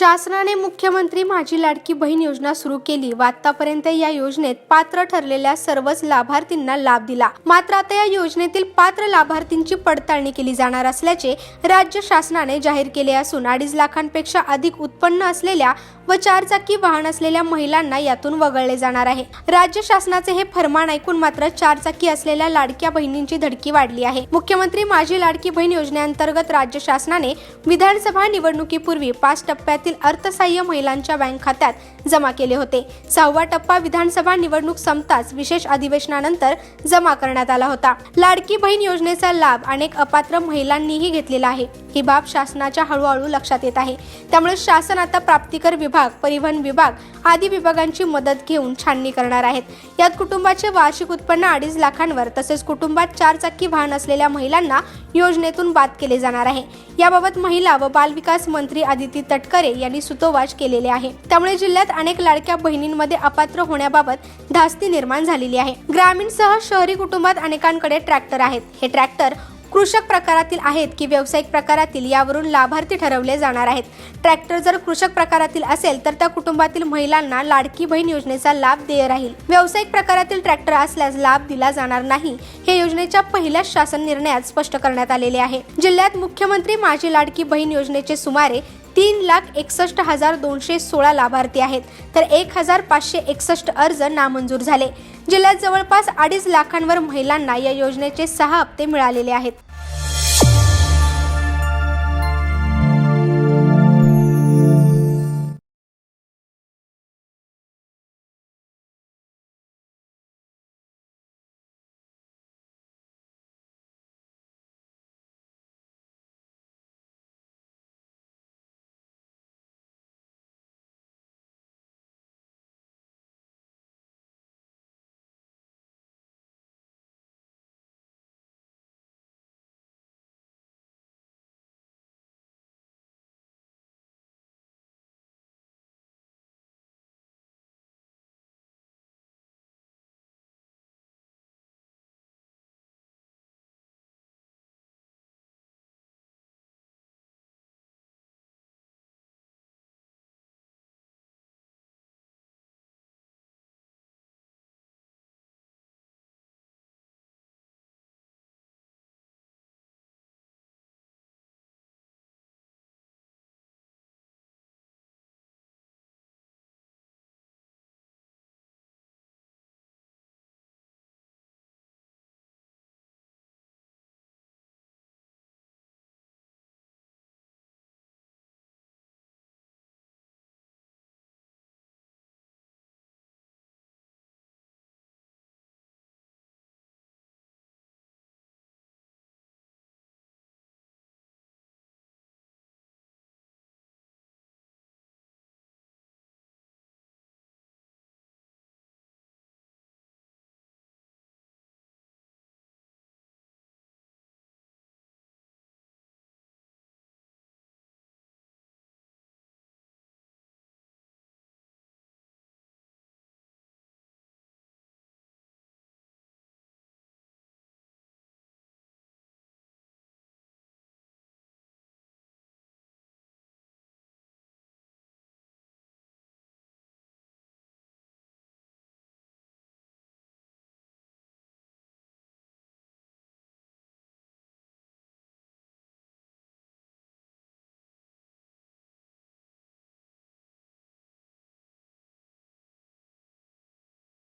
शासनाने मुख्यमंत्री माझी लाडकी बहीण योजना सुरू केली. व आतापर्यंत या योजनेत पात्र ठरलेल्या सर्वच लाभार्थींना लाभ दिला. मात्र आता या योजनेतील पात्र लाभार्थींची पडताळणी केली जाणार असल्याचे राज्य शासनाने जाहीर केले असून अडीच लाखांपेक्षा अधिक उत्पन्न असलेल्या व चारचाकी वाहन असलेल्या महिलांना यातून वगळले जाणार आहे. राज्य शासनाचे हे फरमान ऐकून मात्र चारचाकी असलेल्या लाडक्या बहिणींची धडकी वाढली आहे. मुख्यमंत्री माझी लाडकी बहीण योजनेअंतर्गत राज्य शासनाने विधानसभा निवडणुकीपूर्वी पाच टप्प्यातील अर्थसहाय्य महिलांच्या बँक खात्यात जमा केले होते. सहावा टप्पा विधानसभा निवडणूक संपताच विशेष अधिवेशनानंतर जमा करण्यात आला होता. लाडकी बहीण योजनेचा लाभ अनेक अपात्र महिलांनीही घेतलेला आहे. ही बाब शासनाच्या हळूहळू लक्षात येत आहे. त्यामुळे शासन आता प्राप्तिकर विभाग परिवहन विभाग आदी विभागांची मदत घेऊन छाननी करणार आहेत. यात कुटुंबाचे वार्षिक उत्पन्न अडीच लाखांवर तसेच कुटुंबात चार चाकी वाहन असलेल्या महिलांना योजनेतून बाद केले जाणार आहे. याबाबत महिला व बालविकास मंत्री आदिती तटकरे यांनी सुतोवाच केलेले आहे. त्यामुळे जिल्ह्यात अनेक लाडक्या बहिणींमध्ये अपात्र होण्याबाबत धास्ती निर्माण झालेली आहे. ग्रामीणसह शहरी कुटुंबात अनेकांकडे ट्रॅक्टर आहेत. हे ट्रॅक्टर कृषक प्रकारातील आहेत की व्यावसायिक प्रकारातील यावरून लाभार्थी ठरवले जाणार आहेत. ट्रॅक्टर जर कृषक प्रकारातील असेल तर त्या कुटुंबातील महिलांना लाडकी बहीण योजनेचा लाभ देय राहील. व्यावसायिक प्रकारातील ट्रॅक्टर असल्यास लाभ दिला जाणार नाही. हे योजनेच्या पहिल्या शासन निर्णयात स्पष्ट करण्यात आलेले आहे. जिल्ह्यात मुख्यमंत्री माझी लाडकी बहीण योजनेचे सुमारे तीन लाख एकसष्ट हजार दोनशे सोळा लाभार्थी आहेत. तर एक हजार पाचशे एकसष्ट अर्ज नामंजूर झाले. जिल्ह्यात जवळपास अडीच लाखांवर महिलांना या योजनेचे सहा हप्ते मिळालेले आहेत.